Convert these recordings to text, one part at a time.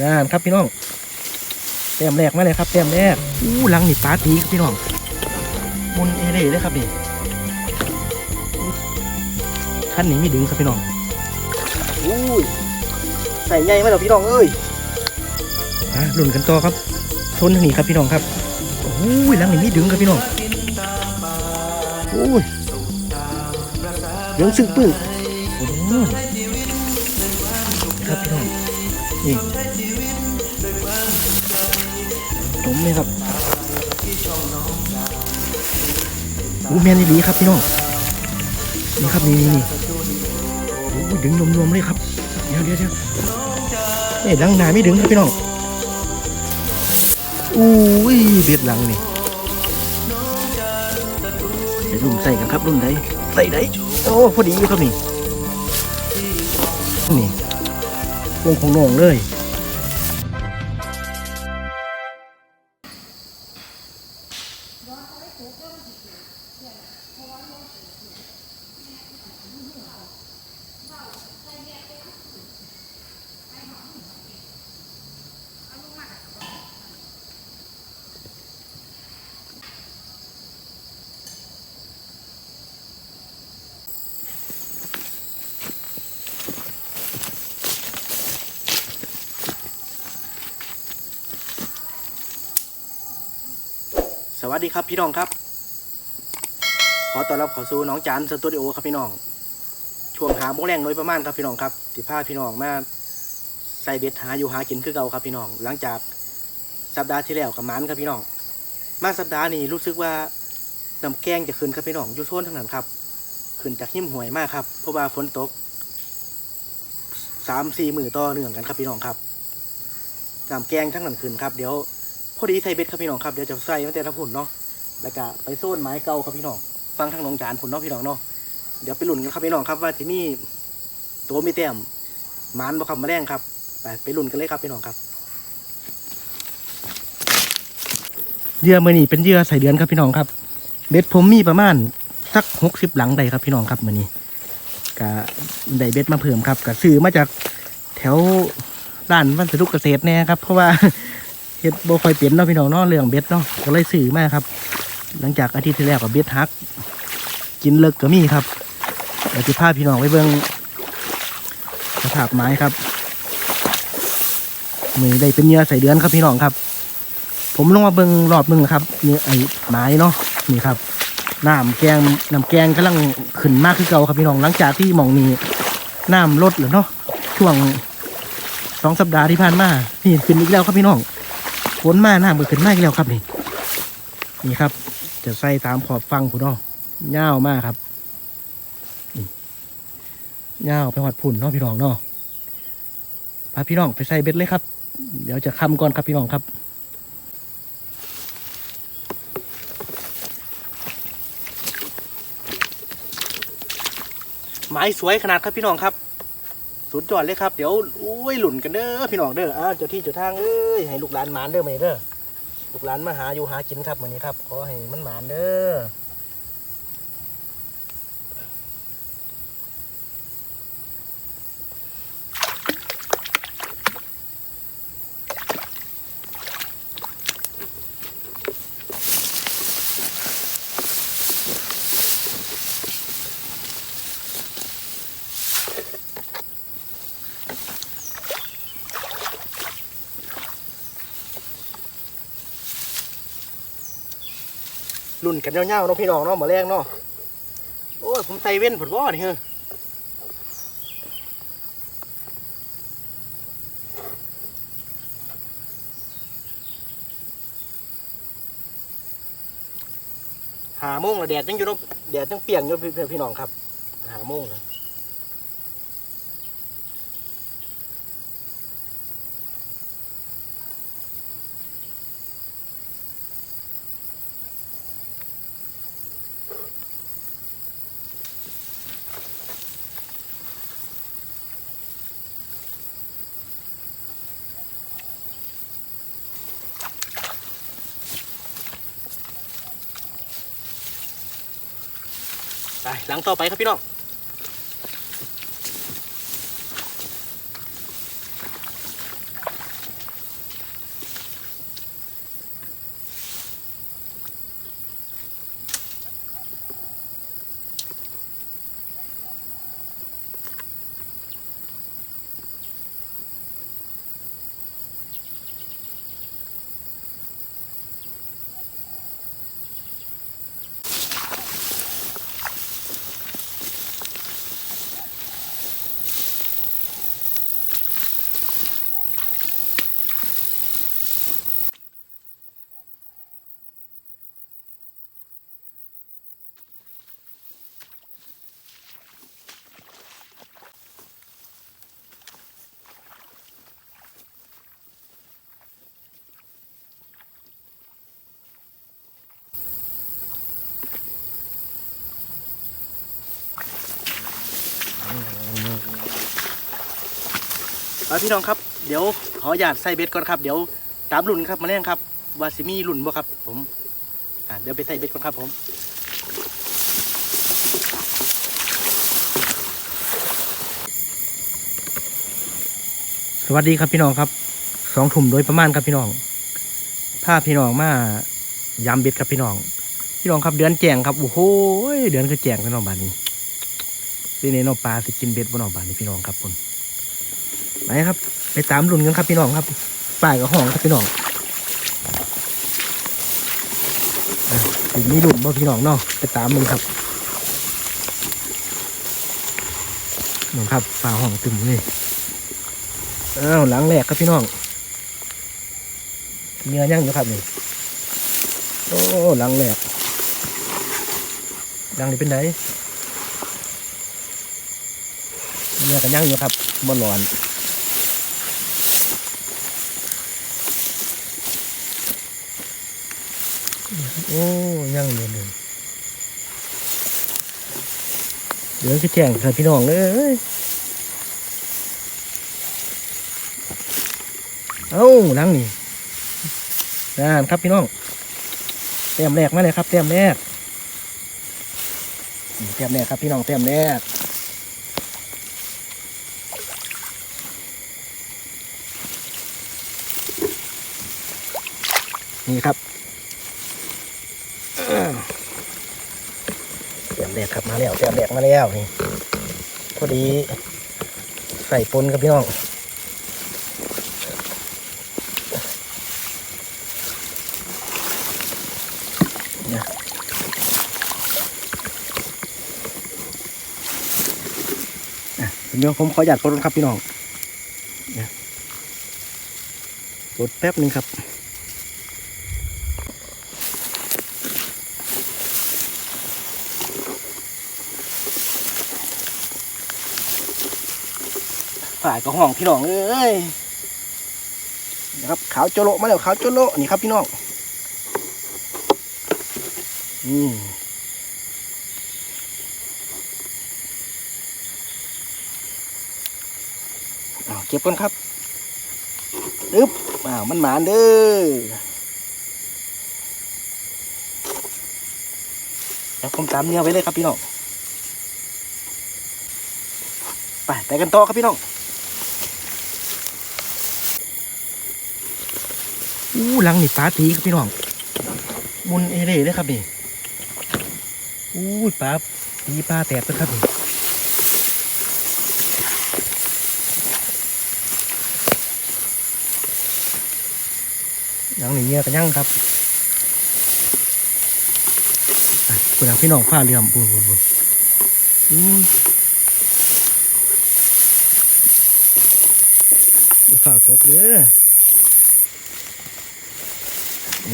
นั่นครับพี่น้องแต้มแรกมาเลยครับแต้มแรกอู้หลังนี่ปลาตีครับพี่น้องมุนเอเล่เลยครับนี่ขั้นนี้ไม่ดึงครับพี่น้องอู้ยใส่ใหญ่ไหมเหรอพี่น้องเอ้ยอะลุ่นกันต่อครับโซนทางนี้ครับพี่น้องครับโอ้ยหลังนี่ไม่ดึงครับพี่น้องโอ้ยเดี๋ยวซึ่งปึ้งโอ้โหครับพี่น้องนี่ เลยครับโอ้แมนดีครับพี่น้องนี่ครับนี่นี่นี่โอ้ยดึงรวมๆเลยครับเดี๋ยวเดี๋ยวเดี๋ยวนี่หลังหนาไม่ดึงครับพี่น้องอุ้ยเบ็ดหลังนี่เดี๋ยวรุ่นใส่กันครับรุ่นใดใส่ได้โอ้พอดีอยู่ครับนี่นี่วงของน้องเลย ครับพี่น้องครับ ขอต้อนรับเข้าสู่น้องจานสตูดิโอครับพี่น้อง ช่วงหาโมงแรงโดยประมาณครับพี่น้องครับสิพาพี่น้องมาใส่เบ็ดหาอยู่หากินคือเก่าครับพี่น้อง หลังจากสัปดาห์ที่แล้วกับมันครับพี่น้อง มาสัปดาห์นี้รู้สึกว่าน้ำแกงจะขึ้นครับพี่น้องอยู่โซนทางนั้นครับ ขึ้นจากหิมห่วยมากครับ เพราะว่าฝนตกสามสี่มือต่อเนื่องกันครับพี่น้องครับน้ำแกงทั้งนั้นขึ้นครับเดี๋ยวพอดีใส่เบ็ดครับพี่น้องครับเดี๋ยวจะใส่ตั้งแต่ทับผุนเนาะ แล้วก็ไปโซนไม้เก่าครับพี่น้องฟังทางน้องจานผุนเนาะพี่น้องเนาะเดี๋ยวไปหลุ่นกันครับพี่น้องครับว่าที่นี่ตัวมีแต้มหมานบ่ขับมาแรงครับไปไปหลุ่นกันเลยครับพี่น้องครับเยื่อมือนี่เป็นเยื่อใส่เดือนครับพี่น้องครับ เบ็ดผมมีประมาณสักหกสิบหลังได้ครับพี่น้องครับมือนี้กะได้เบ็ดมาเพิ่มครับกะซื้อมาจากแถวด้านวัสดุเกษตรแน่ครับ เพราะว่าเฮ็ดบ่ค่อยเปลี่ยนเนาะพี่น้องเนาะเรื่องเบ็ดเนาะก็เลยซื้อมาครับ หลังจากอาทิตย์ที่แล้วกับเบ็ดฮัก กินเลิกก็มีครับเดี๋ยวจะพาพี่น้องไปเบิ่งสภาพไม้ครับมือได้เป็นเหยื่อใส่เดือนครับพี่น้องครับ ผมลงมาเบิ่งรอบหนึงครับนี่ไอ้ไม้เนาะนี่ครับน้ำแกงน้ำแกงกำลังขึ้นมากขึ้นเก่าครับพี่น้องหลังจากที่หมองนี้น้ำลดแล้วเนาะช่วงสองสัปดาห์ที่ผ่านมานี่ขึ้นอีกแล้วครับพี่น้องฝนมาน้ำก็ขึ้นมากอีกแล้วครับนี่นี่ครับ จะใส่ตามขอบฟังผุนเนาะเง่าวมากครับเง่าวไปหอดผุ่นเนาะพี่น้องเนาะพาพี่น้องไปใส่เบ็ดเลยครับ เดี๋ยวจะคำก่อนครับพี่น้องครับไม้สวยขนาดครับพี่น้องครับสุดยอดเลยครับ เดี๋ยวอุ้ยหลุ่นกันเด้อพี่น้องเด้ออ้าวเจ้าที่เจ้าทางเอ้ยให้ลูกหลานมานเด้อมเด้อ ลูกหลานมาหาอยู่หากินครับวันนี้ครับ ขอให้มันหมานเด้อ ลุ่นกันเงาๆเนาะพี่น้องเนาะหมาแรงเนาะโอ้ยผมใส่เว้นผดบ่นี่เฮ้อหาโมงแล้วแดดยังอยู่เนาะแดดยังเปียงอยู่พี่พี่น้องครับ หาโมงนะ หลังต่อไปครับพี่น้อง เอาพี่น้องครับ เดี๋ยวขออยากใส่เบ็ดก่อนครับ เดี๋ยวตามรุ่นครับมาแรงครับวาสิมีรุ่นบ่ครับ ผมอ่าเดี๋ยวไปใส่เบ็ดก่อนครับผมสวัสดีครับพี่น้องครับสองทุ่มโดยประมาณครับพี่น้องพาพี่น้องมายามเบ็ดครับพี่น้อง พี่น้องครับเดือนแจงครับโอ้โหเดือนคือแจงพี่น้องบ้านนี้ที่นี้น้องปลาสิกินเบ็ดบนน้องบ้านนี้พี่น้องครับคุณ ไปครับ ไปตามรุ่นกันครับพี่น้องครับป่ายกับห้องครับพี่น้องอะสิมีรุ่นบ่พี่น้องเนาะไปตามมันครับน้องครับป่าห้องตึมเลยอ้าวหลังแรกครับพี่น้องเนื้อย่างอยู่ครับนี่โอ้หลังแรกหลังนี้เป็นไงเนื้อกันย่างอยู่ครับบนหลอน โอ้ยังเดือหนึ่งเดี๋ยวจะแจ้งครับพี่น้องเอ้ยเอ้าหลังนี่นั่นครับพี่น้องแต้มแรกมาเลยครับแต้มแรกนี่แต้มแรกครับพี่น้องแต้มแรกนี่ครับ แต้มแรกครับมาแล้วแต้มแรกมาแล้วนี่พอดีใส่ปนกับพี่น้องนะอะเดี๋ยวผมขอหยัดปนครับพี่น้องนะปดแป๊บหนึงครับายก็ห้องพี่น้องเอ้ยนะครับขาวโจโลมาแล้วขาวโจโลนี่ครับพี่น้องอืมอ้าเก็บก่อนครับดึ๊บอ้าวมันหมานเด้อแล้วผมตามเนื้อไว้เลยครับพี่น้องไปไปกันต่อครับพี่น้อง อู้หลังนี่ปลาตีครับพี่น้องมุนเอเล่เลยครับนี่อู้ปลาตีปลาแตกเลยครับนี่หลังนี่เงี้ยกันยังครับอะคุณเอาพี่น้องฟ้าเรือมบุญบุญบุญอู้ยอย่าฝ่าตกเด้อ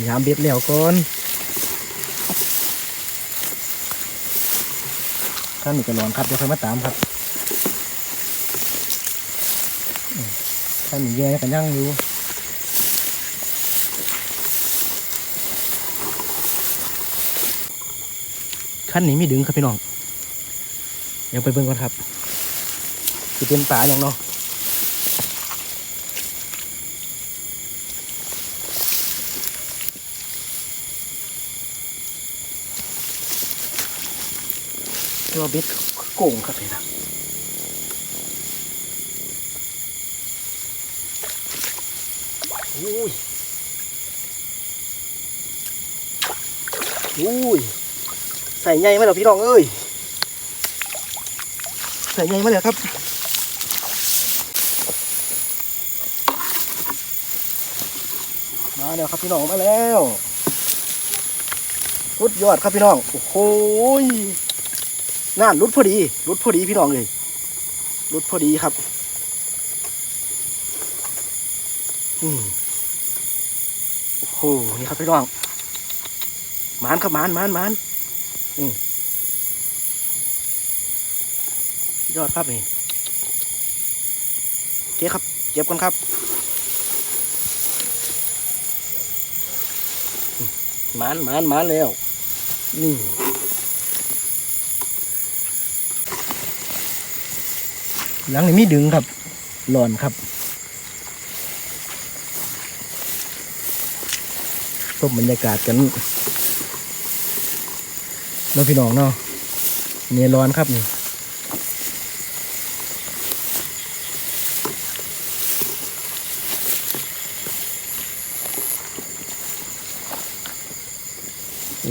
ยามเบ็ดแล้วก่อนท่านนี่ก็ร้อนครับเดี๋ยวค่อยมาตามครับอืมท่านนี่แย่กันยังอยู่ขั้นนี้ไม่ดึงครับพี่น้องเดี๋ยวไปเบิ่งก่อนครับจะเป็นปลาอย่างเนาะ ตัวเบ็ดโก่งครับเลยนะอุ้ยอุ้ยใส่ใหญ่มาแล้วพี่น้องเอ้ยใส่ใหญ่มาแล้วครับมาแล้วครับพี่น้องมาแล้วสุดยอดครับพี่น้อง โอ้โห น่ารุดพอดีรุดพอดีพี่น้องเลยรุดพอดีครับอืมโอ้โหนี่ครับพี่น้องมานครับมานมานมานอืมยอดครับนี่เก็บครับ เก็บกันครับมานมานมานแล้วนี่ หลังนี้มีดึงครับหลอนครับชมบรรยากาศกันเราพี่น้องเนาะเนี่ยร้อนครับนี่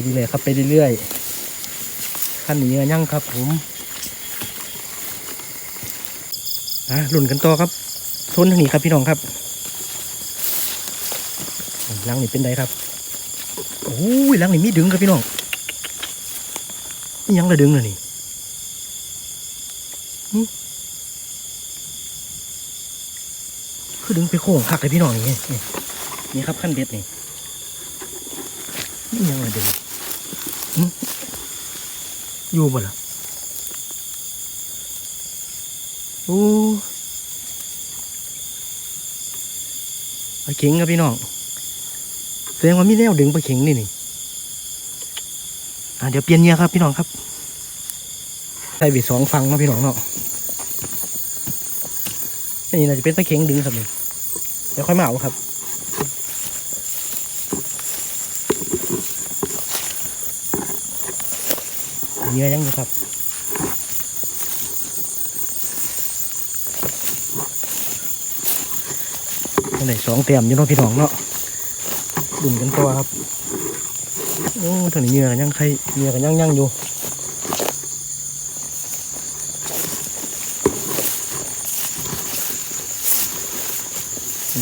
ดีเลยครับไปเรื่อยๆขั้นนี้ยั่งครับผม อะลุ่นกันต่อครับโซนทางนี้ครับพี่น้องครับลังนี่เป็นไดครับโอ้ยลังนี่มีดึงครับพี่น้องยังระดึงเลยนี่คือดึงไปโค้งคักเลยพี่น้องนี่นี่ครับขั้นเบ็ดนี่นี่ยังระดึงอยู่บ่ล่ะ โอ้ปลาเข็งครับพี่น้องแสดงว่ามีแนวดึงปลาเข็งนี่นี่อะเดี๋ยวเปลี่ยนเหยื่อครับพี่น้องครับใส่ไปสองฟังเนาะพี่น้องเนาะนี่น่าจะเป็นปลาเข็งดึงครับนี่เดี๋ยวค่อยมาเอาครับเหยื่อยังอยู่ครับ อันไหนสองเต็มยู่น้องพี่น้องเนาะดุ่มกันตัวครับโอ้ทางนี้เหงื่อกันยังใครเหงื่อกันยังยังอยู่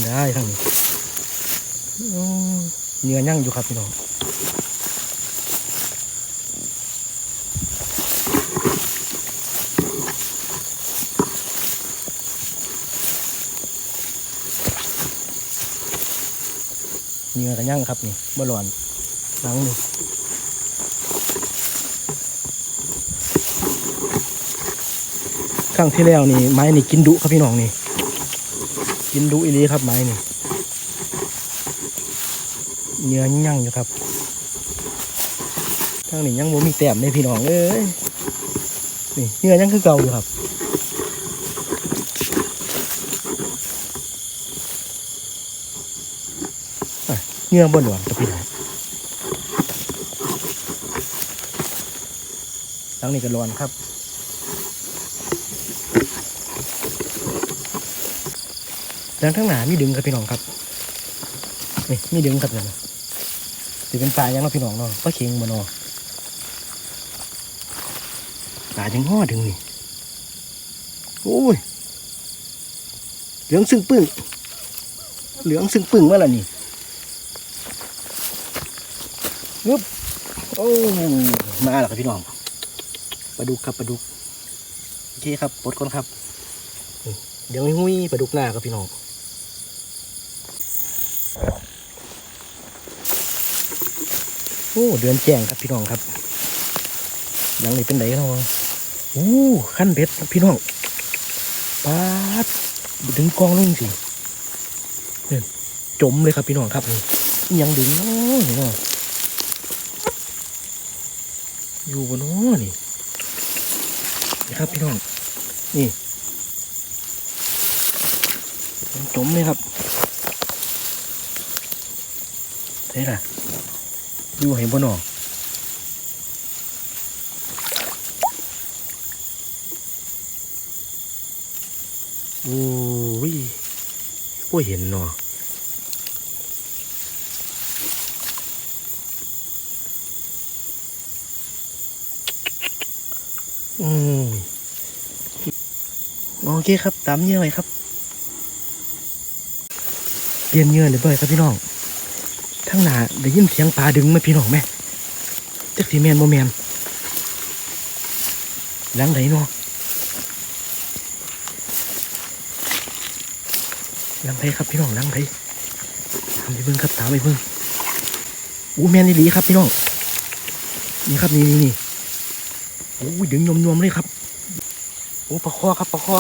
ได้ทางนี้เหงื่อยังอยู่ครับพี่น้อง เหงื่อกันยังครับนี่บ่ร้อนหลังนี่ครั้งที่แล้วนี่ไม้นี่กินดุครับพี่น้องนี่ กินดุอีลีครับไม้นี่เหงื่อยังอยู่ครับทางนี้ยังบ่มีแต้มเลยพี่น้องเอ้ยนี่เงือยังคือเก่าอยู่ครับ เงื่อบนหวานกับพี่น้องหลังนี้ก็ร้อนครับดังทั้งหนามีดึงครับพี่น้องครับ นี่มีดึงครับเนี่ยถือเป็นปลายังเนาพี่น้องเนาะปลาเค็งบ่เนาะปลาจังห่อดึงนี่โอ้ยเหลืองซึ่งปึ้งเหลืองซึ่งปึ้งว่าล่นี่ โอ้มาแล้วครับพี่น้องปลาดุกครับปลาดุกโอเคครับปลดก่อนครับ เดี๋ยวหุ้ยปลาดุกหน้าครับพี่น้องโอ้เดือนแจ้งครับพี่น้องครับหยังนี่เป็นไหนกันเนาะโอ้ขั้นเบ็ดครับพี่น้องปาดดึงกองลงสิเนี่ยจมเลยครับพี่น้องครับนี่ยังดึงเนาะนี่เนาะ อยู่บนน้อนี่นะครับพี่น้องนี่จมเลยครับเท่ล่ะอยู่เห็นบนนอโอ้ยโอ้ยเห็นเนาะ อืมโอเคครับตามเงื่อไว้ครับเปลี่ยนเงื่อเลยเบ่อยครับพี่น้องทั้งหนาได้ยินเสียงปลาดึงไหมพี่น้องไหมจักสีแมนโมแมนหลังไหนเนาะหลังไหนครับพี่น้องหลังไหนตามไปเบิ้งครับตามไปเบิ้งอู้แมนนี่หลีครับพี่น้องนี่ครับนี่นี่นี่ โอ้ยดึงนมๆเลยครับ โอ้ปลาคอครับปลาคอ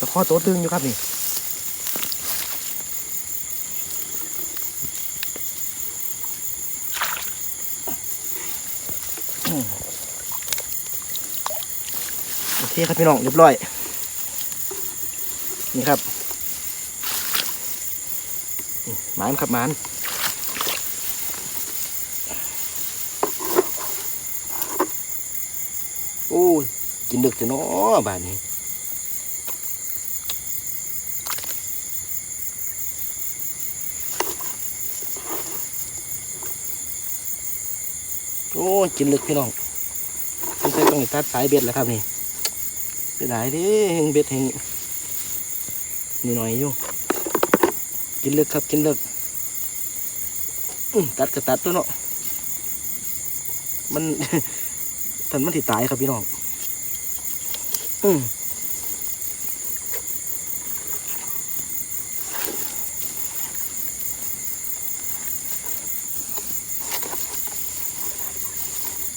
ปลาคอโตตึงอยู่ครับนี่โอเคครับพี่น้องเรียบร้อย นี่ครับหมานครับหมาน อ้ย กินดึกจะนาะบ้านนี้โอ้กินลึกพี่น้องต้องใช้ต้องตัดสายเบ็ดแล้วครับนี่เสียดายเดิแหงเบ็ดแหงนี่หน่อยอยู่กินลึกครับกินลึกตัดก็ตัดตัวเนาะมัน ทันมันถิตายครับพี่น้องอืม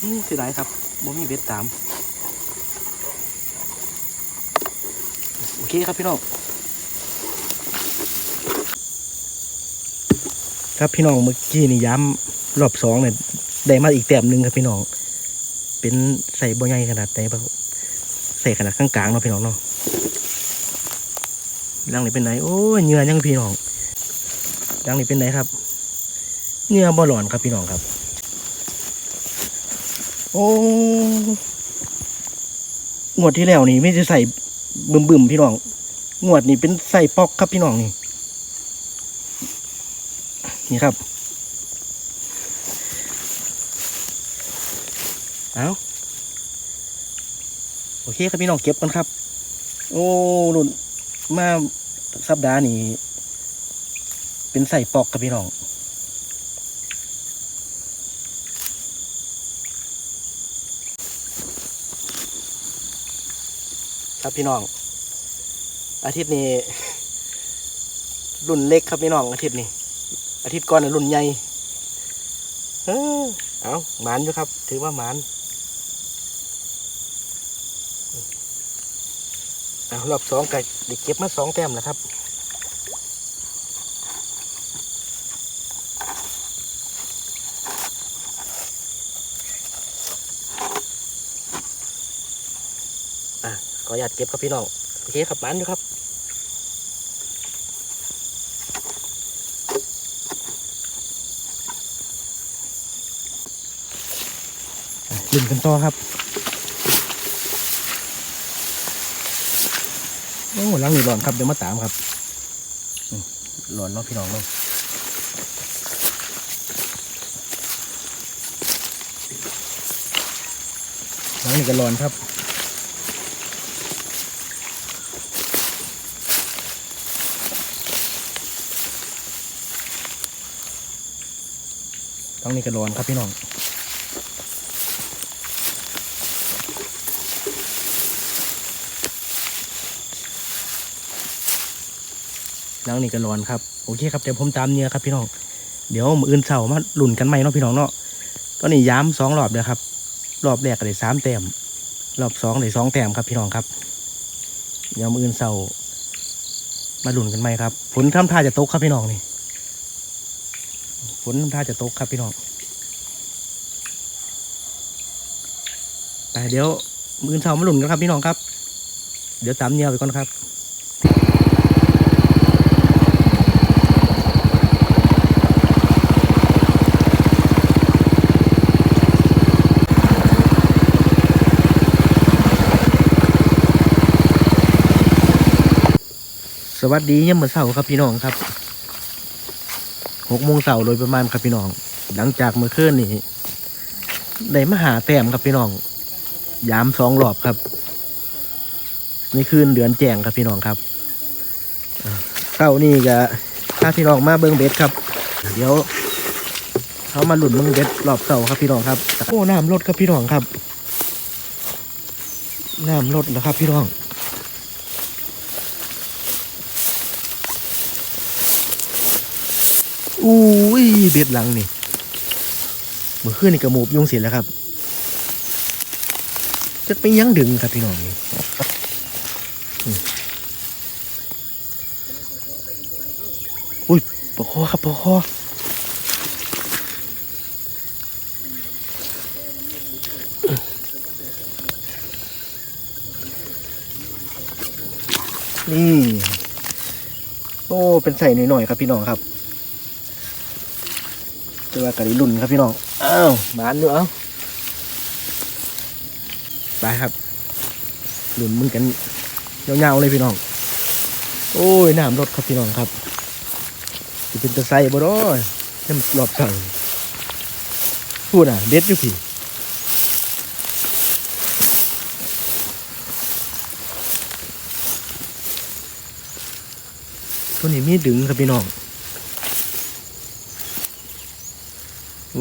อืมเสียดายครับบ่มีเบ็ดตาม โอเคครับพี่น้อง ครับพี่น้องเมื่อกี้นี่ย้ำรอบสองเนี่ยได้มาอีกแต้มหนึ่งครับพี่น้อง เป็นใส่บ่ใหญ่ขนาดไหนบ่ใส่ขนาดกลางๆเนาะพี่น้องเนาะรังนี่เป็นไหนโอ้ยเหงื่อยังพี่น้องรังนี่เป็นไหนครับเหงื่อบ่หลอนครับพี่น้องครับ โอ้งวดที่แล้วนี่ไม่ได้ใส่บึมๆพี่น้องงวดนี่เป็นใส่ปอกครับพี่น้องนี่ นี่ครับ เอาโอเคครับพี่น้องเก็บกันครับ โอ้รุ่นมาสัปดาห์นี้เป็นใส่ปอกครับพี่น้องครับพี่น้อง อาทิตย์นี้ รุ่นเล็กครับพี่น้องอาทิตย์นี้ อาทิตย์ก่อนรุ่นใหญ่ เออเอาหมานอยู่ครับ ถือว่าหมานเอา รอบสองก็ได้เก็บมาสองแต้มแล้วครับอะขออนุญาตเก็บครับพี่น้องโอเคครับมานอยู่ครับลุ่นกันต่อครับ โอ้หลังนี่ร้อนครับเดี๋ยวมาตามครับอืมร้อนเนาะพี่น้องเนาะหลังนี่ก็ร้อนครับหลังนี่ก็ร้อนครับพี่น้อง ลังนี่ก็ร้อนครับโอเคครับเดี๋ยวผมตามเนื้อครับพี่น้องเดี๋ยวมืออื่นเสามาหลุนกันใหม่เนาะพี่น้องเนาะตอนนี้ย้ำสองรอบเลยครับ รอบแรกได้สามแต้มรอบสองได้สองแต้มครับพี่น้องครับเดี๋ยวมืออื่นเสามาหลุนกันใหม่ครับฝนทำท่าจะตกครับพี่น้องนี่ฝนทำท่าจะตกครับพี่น้องแต่เดี๋ยวมืออื่นเสามาหลุนกันครับพี่น้องครับ เดี๋ยวตามเนื้อไปก่อนครับ สวัสดียามมื้อเช้าครับพี่น้องครับหกโมงเช้าโดยประมาณครับพี่น้อง หลังจากเมื่อคืนนี้ได้มาหาแต้มครับพี่น้อง ยามสองรอบครับในคืนเดือนแจงครับพี่น้องครับเช้านี่ก็ถ้าพี่น้องมาเบิ้งเบ็ดครับ เดี๋ยวเขามาหลุดเบิ้งเบ็ดรอบเช้าครับพี่น้องครับโอ้น้ำลดครับพี่น้องครับน้ำลดแล้วครับพี่น้อง อุ้ยเบ็ดหลังนี่เมื่อคืนนี่กระมูบยุงเสียแล้วครับจะไปยั้งดึงครับพี่น้องนี่อุ้ยปะคอครับปะคอนี่โอ้เป็นใส่หน่อยๆครับพี่น้องครับ เจอว่ากระดิลุ่นครับพี่น้องอ้าวหมานอยู่เอ้าไปครับลุ่นมึงกันยาวๆเลยพี่น้อง โอ้ยน้ำรถครับพี่น้องครับจะเป็นตะไซบ่ด้อยน้ำรอบสั่งพูดอะเด็ดอยู่พี่ตัวนี้มีดึงครับพี่น้อง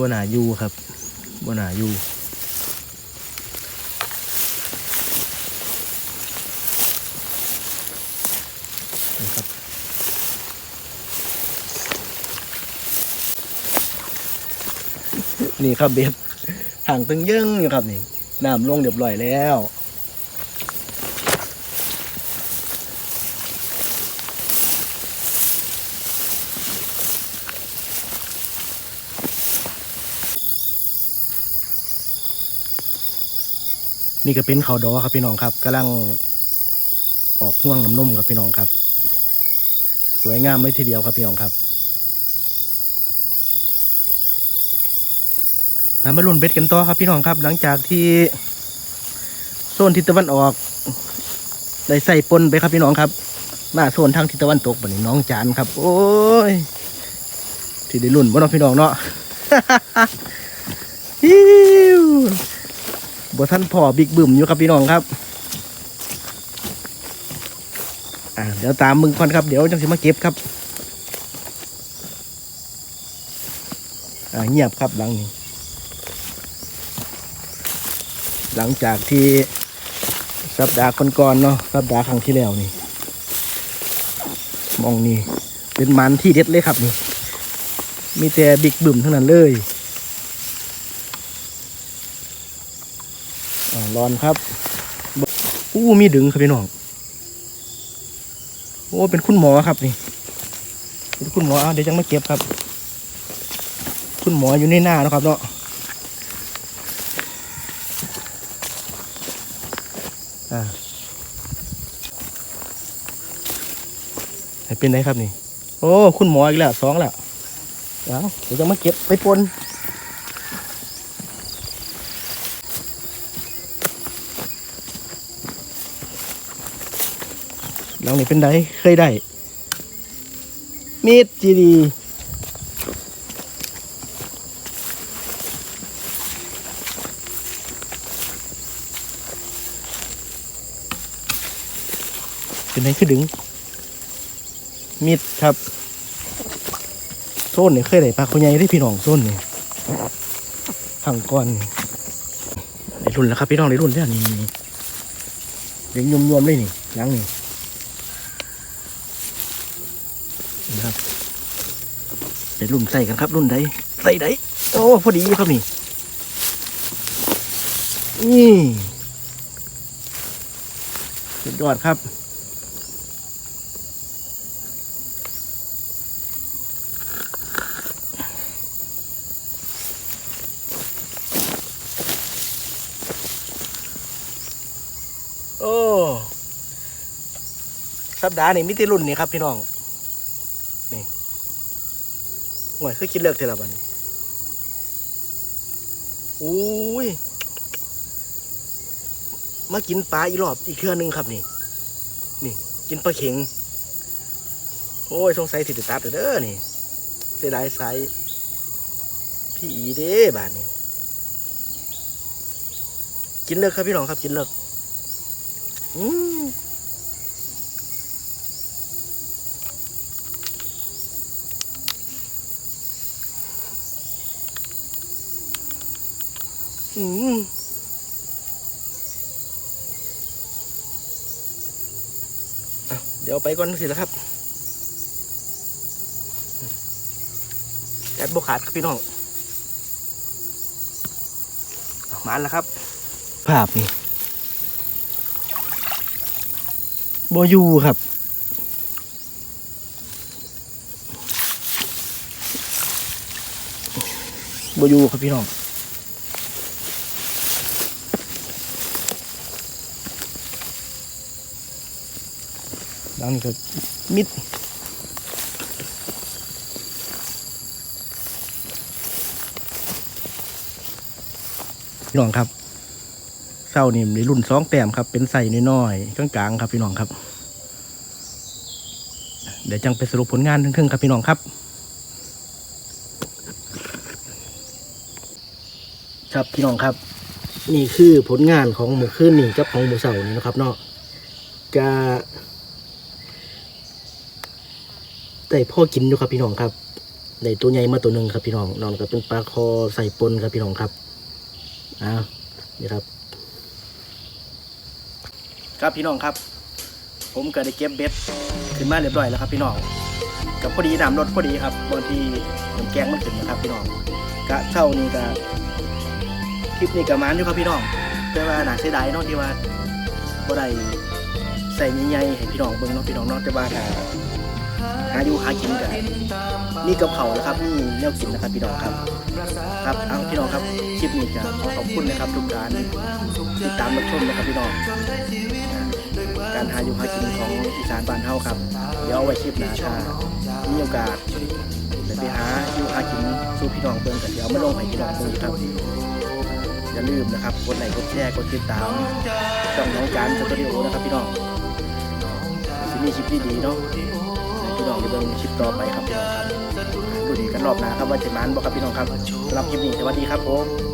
บัวหนาอยูครับบัวหนาอยูนะครับนี่ครับเบ็ดห่างตึงยึงอยู่ครับนี่น้ำลงเรียบร้อยแล้ว นี่ก็เป็นเขาดอครับพี่น้องครับกำลังออกห่วงน้ำนมครับพี่น้องครับ สวยงามเลยทีเดียวครับพี่น้องครับตามาลุ่นเบ็ดกันต่อครับพี่น้องครับ หลังจากที่โซนทิศตะวันออก ได้ใส่ปนไปครับพี่น้องครับ มาโซนทางทิศตะวันตกบัดนี้น้องจานครับ โอ้ยที่ได้ลุ่นบ่น้องพี่น้องเนาะฮิว บ่ท่านพ่อบิ๊กบึ้มอยู่ครับพี่น้องครับอ่าเดี๋ยวตามมึงก่อนครับเดี๋ยวจังสิมาเก็บครับอ่าเงียบครับหลังนี้ หลังจากที่สัปดาห์ก่อนๆเนาะสัปดาห์ครั้งที่แล้วนี่มองนี่เป็นมันที่เด็ดเลยครับนี่มีแต่บิ๊กบึ้มทั้งนั้นเลย อ่า ร้อนครับอู้มีดึงครับพี่น้องโอ้เป็นคุณหมอครับนี่เป็นคุณหมอเดี๋ยวจังมาเก็บครับ คุณหมออยู่ในหน้านะครับเนาะอ่าเป็นไรครับนี่ โอ้ คุณหมออีกแล้วสองแล้วเดี๋ยวจะมาเก็บไปปน หลังนี้เป็นไดเคยได้มีดจีดีเป็นไดคือดึงมีดครับโซนนี่เคยได้ปลาคนใหญ่ได้พี่น้องโซนนี่ขังก้อนนี่ได้รุ่นแล้วครับพี่น้องได้รุ่นแล้วนี่เดี๋ยวยมๆเลยนี่หลังนี่ นะครับใส่รุ่นใส่กันครับ รุ่นใดใส่ใดโอ้พอดีครับนี่นี่สุดยอดครับโอ้ สัปดาห์นี้มิติรุ่นนี่ครับพี่น้อง ห่วยคือคิดเลิกเทละบัดนอุ้ย มากินปลาอีรอบอีกเครือหนึงครับนี่ นี่ กินปลาเข็ง โอ้ยสงสัยสิติดตัดเด้อนี่เสียดายสายพี่อีเด้บาดนี้ กินเลิกครับพี่น้องครับกินเลิกอืม อืมเดี๋ยวไปก่อนสิแล้วครับแอดบขาดครับพี่น้องมาแล้วครับ ภาพนี่บอยูครับบอยูครับพี่น้อง ดังนี้ก็มิดพี่น้องครับเศร้านี่ในรุ่นสองแต้มครับ เป็นใส่น้อยๆกลางๆครับพี่น้องครับ เดี๋ยวจังไปสรุปผลงานทึ่งๆครับพี่น้องครับ ครับพี่น้องครับ นี่คือผลงานของหมูขึ้นนี่กับของหมูเสานี่นะครับเนาะจะ ได้พ่อกินอยู่ครับพี่น้องครับได้ตัวใหญ่มาตัวหนึ่งครับพี่น้องนอนก็เป็นปลาคอใส่ปนครับพี่น้องครับอ้าวนี่ครับ ครับพี่น้องครับ ผมก็ได้เก็บเบ็ดขึ้นมาเรียบร้อยแล้วครับพี่น้องกับพอดีน้ำรถพอดีครับบางทีผมแกงมันขึ้นนะครับพี่น้องกะเช้านี้ก็คลิปนี้กับมันอยู่ครับพี่น้องแต่ว่าหนาเสียดายเนาะที่ว่าบ่ได้ใส่ใหญ่ๆให้พี่น้องเบิ่งเนาะพี่น้องเนาะแต่ว่าถ้า หาอยู่หากินกันนี่กับเขาวแล้วครับนี่แนวกินนะครับพี่น้องครับ ครับเอาพี่น้องครับคลิปนี้ก็ขอขอบคุณนะครับทุกการติดตามรับชมนะครับพี่น้องการหาอยู่หากินของอีสานบ้านเฮาครับ เดี๋ยวเอาไว้คลิปหน้าถ้ามีโอกาสได้ไปหาอยู่หากินสู่พี่น้องเบิ่งกันเดี๋ยวเอามาลงให้พี่น้องเบิ่ครับอย่าลืมนะครับกดไลค์กดแชร์กดติดตามช่องน้องจานสตูดิโอนะครับพี่น้องสิมีคลิปดีๆเนาะ พี่น้องไปเบิ่งคลิปต่อไปครับพี่น้องครับดูดีกันรอบหน้าครับว่าจะมันบ่ครับพี่น้องครับสำหรับคลิปนี้สวัสดีครับผม